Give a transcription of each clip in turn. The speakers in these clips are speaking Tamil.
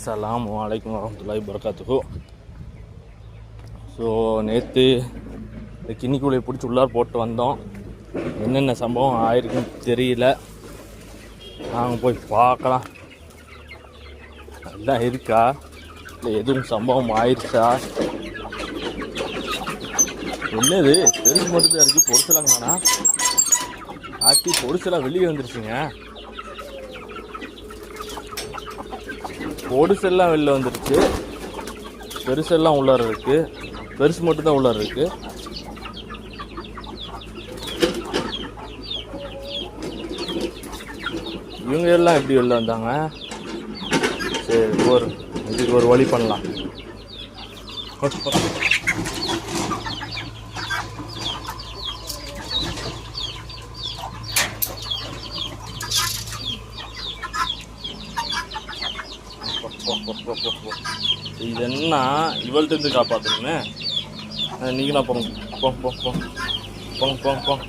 அஸ்லாம் வலைக்கம் வரமத்துல்லாஹி பரகாத்துக்கோ ஸோ நேற்று இந்த கிண்ணிக்குழியை பிடிச்சி உள்ளார் போட்டு வந்தோம். என்னென்ன சம்பவம் ஆயிருக்குன்னு தெரியல. நாங்கள் போய் பார்க்கலாம். எல்லாம் இருக்கா? இல்லை எதுவும் சம்பவம் ஆயிருச்சா? என்னது? பெருசு மட்டும் இருக்குது பொடிச்சலாங்க ஆட்டி பொடிச்சலாம் வெளியே வந்துருச்சுங்க. பொடிசெல்லாம் வெளில வந்துருச்சு. பெருசெல்லாம் உள்ளார இருக்கு. பெருசு மட்டும் தான் உள்ளார இருக்கு. இவங்க எல்லாம் எப்படி வெளில வந்தாங்க? சரி ஒரு இதுக்கு ஒரு வழி பண்ணலாம். இது என்ன இவள்கிட்ட இருந்து காப்பாற்றணுமே நீங்களா போங்க போங்க போங்க போங்க போங்க போங்க போங்க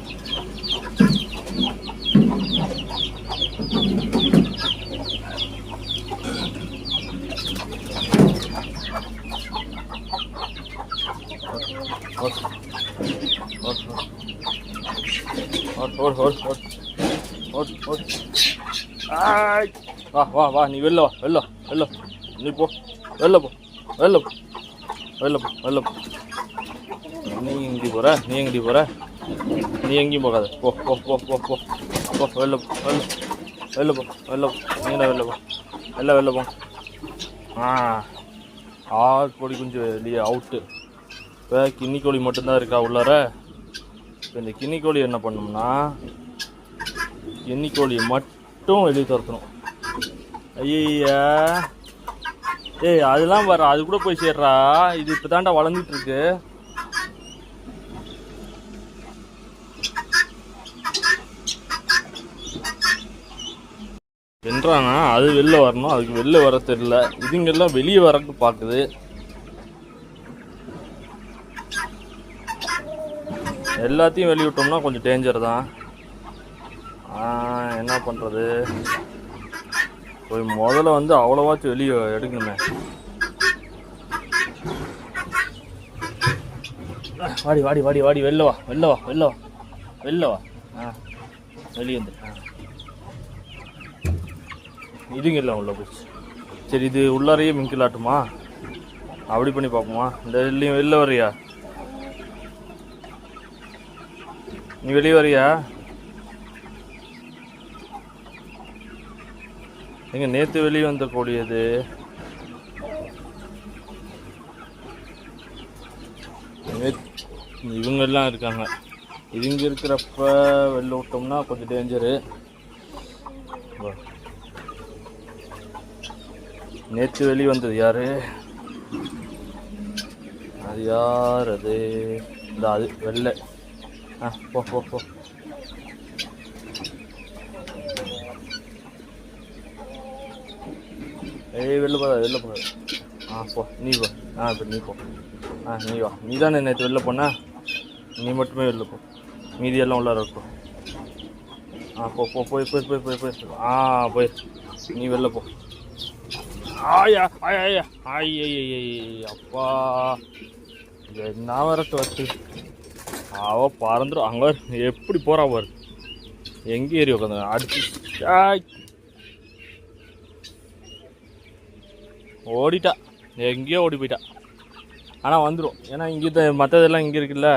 ஆய். வா வா வா நீ வெளில வா வெளில வெளில நீ போ வெளில போ வெளில போ வெளில போ வெளில போ நீ எங்கடி போகிற நீ எங்கடி போகிற நீ எங்கேயும் போகாத போ போ போ போ போ போ வெளில போ வெளில வெளில போ வெளில போ நீங்களா வெளில போ வெளில வெளில போ ஆ ஆறு கோடி குஞ்சு வெளியே அவுட்டு இப்போ கிண்ணிக்கோழி கோழி மட்டும்தான் இருக்கா உள்ளார இப்போ இந்த கிண்ணிக்கோழி கோழி என்ன பண்ணோம்னா கின்னி கோழியை மட்டும் வெளியே துரத்தணும் ஐயா ஏய் அதெல்லாம் வர அது கூட போய் சேர்றா. இது இப்போ தாண்டா வளர்ந்துட்டு இருக்கு வென்றானா? அது வெளில வரணும். அதுக்கு வெளில வர தெரியல. இதுங்கெல்லாம் வெளியே வரக்கு பார்க்குது எல்லாத்தையும் வெளிய விட்டோம்னா கொஞ்சம் டேஞ்சர் தான். என்ன பண்ணுறது போய் முதல்ல வந்து அவ்வளோவாச்சும் வெளியே எடுக்கணுமே. வாடி வாடி வாடி வாடி வெளில வா வெளில வா வெளில வா வெளில வா. ஆ வெளியே வந்து. ஆ. இதுங்க இல்லை உள்ள போச்சு சரி இது உள்ளாரையே மிங்கிலாட்டுமா அப்படி பண்ணி பார்ப்போமா? இந்த வெளியும் வெளில வரியா? நீ வெளியே வரியா? எங்க நேத்து வெளியே வந்த கோழி அது. இவங்கெல்லாம் இவங்க இருக்காங்க. இவங்க இருக்கிறப்ப வெளில விட்டோம்னா கொஞ்சம் டேஞ்சரு நேற்று வெளியே வந்தது யாரு? அது யார் அது? இந்த அது வெள்ளை ஆ போ போ போ. ஏய் வெளில போதா வெளில போதா ஆ போ. நீ போ. ஆ இப்போ நீ போ. ஆ நீ வா. நீ தானே நேற்று வெளில போனா? நீ மட்டுமே வெளில போ. மீதி எல்லாம் உள்ளார இருக்கும் ஆ போ போ போய் போய் போய் போய் போய் ஆ போய். நீ வெளில போ. ஆயா ஆயா ஆயா. ஐயா அப்பா என்ன வரட்டு வச்சு அவ பறந்துடும் அங்கே எப்படி போறா பாரு எங்கே ஏறி உட்காந்து அடிச்சு ஓடிட்டா. எங்கேயோ ஓடி போயிட்டா. ஆனால் வந்துடும் ஏன்னா இங்கே மற்றதெல்லாம் இங்கே இருக்குல்ல.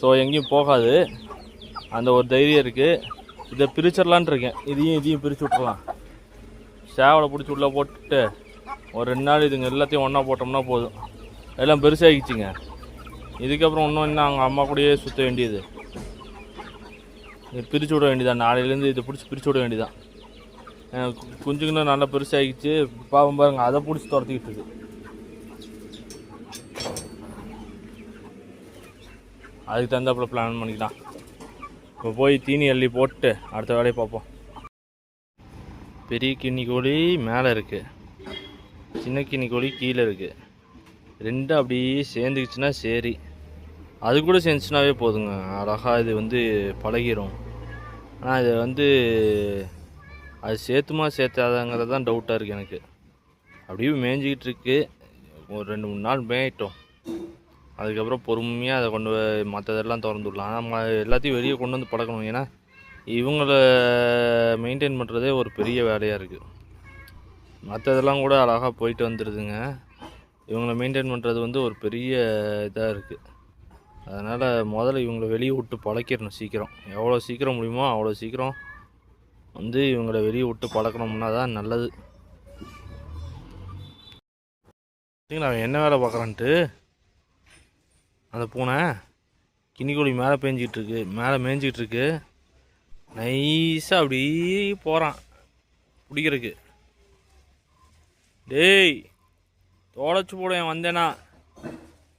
ஸோ எங்கேயும் போகாது. அந்த ஒரு தைரியம் இருக்குது இதை பிரிச்சிடலான் இருக்கேன். இதையும் இதையும் பிரித்து விட்றலாம் சேவலை பிடிச்சி உள்ளே போட்டுட்டு ஒரு ரெண்டு நாள் இதுங்க எல்லாத்தையும் ஒன்றா போட்டோம்னா போதும். எல்லாம் பெருசாகிடுச்சிங்க. இதுக்கப்புறம் இன்னும் என்ன அவங்க அம்மா கூடயே சுற்ற வேண்டியது. இது பிரித்து விட வேண்டியதான் நாளையிலேருந்து இதை பிடிச்சி பிரித்து விட வேண்டியதான் அஹ் நல்லா பெருசாகிடுச்சு பாவம் பாருங்க அதை பிடிச்சி துரத்திக்கிட்டு இருக்கு. அதுக்கு தகுந்தாப்புல பிளான் பண்ணிக்கலாம் இப்போ போய் தீனி அள்ளி போட்டு அடுத்த வேலையை பார்ப்போம். பெரிய கிண்ணி கோழி மேலே இருக்குது சின்ன கிண்ணி கோழி கீழே இருக்குது ரெண்டும் அப்படியே சேர்ந்துக்கிச்சுன்னா சரி. அது கூட சேர்ந்துச்சுனாவே போதுங்க. அழகாக இது வந்து பழகிரும். ஆனால் இது வந்து அது சேர்த்துமா சேர்த்தாதாங்கிறது தான் டவுட்டாக இருக்குது எனக்கு. அப்படியே மேய்ஞ்சிக்கிட்டு இருக்கு ஒரு ரெண்டு மூணு நாள் மேயிட்டோம். அதுக்கப்புறம் பொறுமையாக அதை கொண்டு மற்றதெல்லாம் திறந்து விடலாம் ஆனால் ம- எல்லாத்தையும் வெளியே கொண்டு வந்து பழக்கணும் ஏன்னா இவங்கள மெயின்டைன் பண்ணுறதே ஒரு பெரிய வேலையாக இருக்குது மற்றதெல்லாம் கூட அழகாக போயிட்டு வந்துடுதுங்க இவங்கள மெயின்டைன் பண்ணுறது வந்து ஒரு பெரிய இதாக இருக்குது அதனால் முதல்ல இவங்களை வெளியே விட்டு பழக்கிடணும் சீக்கிரம். எவ்வளோ சீக்கிரம் முடியுமோ அவ்வளோ சீக்கிரம் வந்து இவங்கள வெளியே விட்டு பழக்கணும்னா தான் நல்லது. சரிங்களா அவன் என்ன வேலை பார்க்குறான்ட்டு அந்த பூனை கினிக்கோழி மேலே பேஞ்சிக்கிட்டு இருக்கு மேலே மேய்ஞ்சிக்கிட்டு இருக்கு நைஸாக அப்படியே போகிறான் பிடிக்கிறதுக்கு. டேய் தொலைச்சி போட வந்தேனா.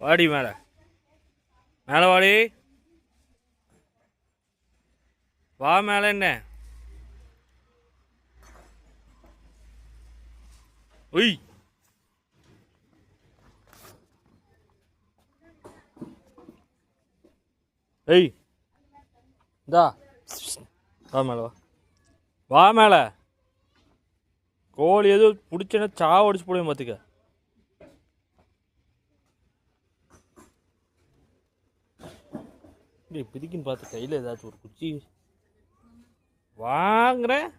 வாடி மேலே. மேலே வாடி. வா மேலே என்ன? ஒய் ஏய் இந்தா வா மேலே வா வா மேலே கோழி எதுவும் பிடிச்சேன்னா சாவ அடிச்சு போடுவேன் பார்த்துக்க இப்படி பிதிக்குன்னு பார்த்து கையில் ஏதாச்சும் ஒரு குச்சி வாங்குறேன்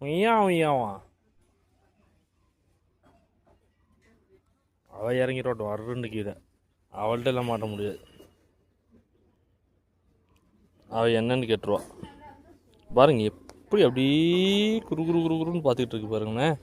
உய்யா உய்யாவா அவள் இறங்கிட்டோட்டும் வர்றன்னு கீழே. அவள்கிட்ட எல்லாம் மாட்ட முடியாது. அவள் என்னன்னு கேட்டுருவா. பாருங்க எப்படி அப்படியே குரு குரு குரு குருன்னு பார்த்துக்கிட்டு இருக்கு பாருங்களேன்.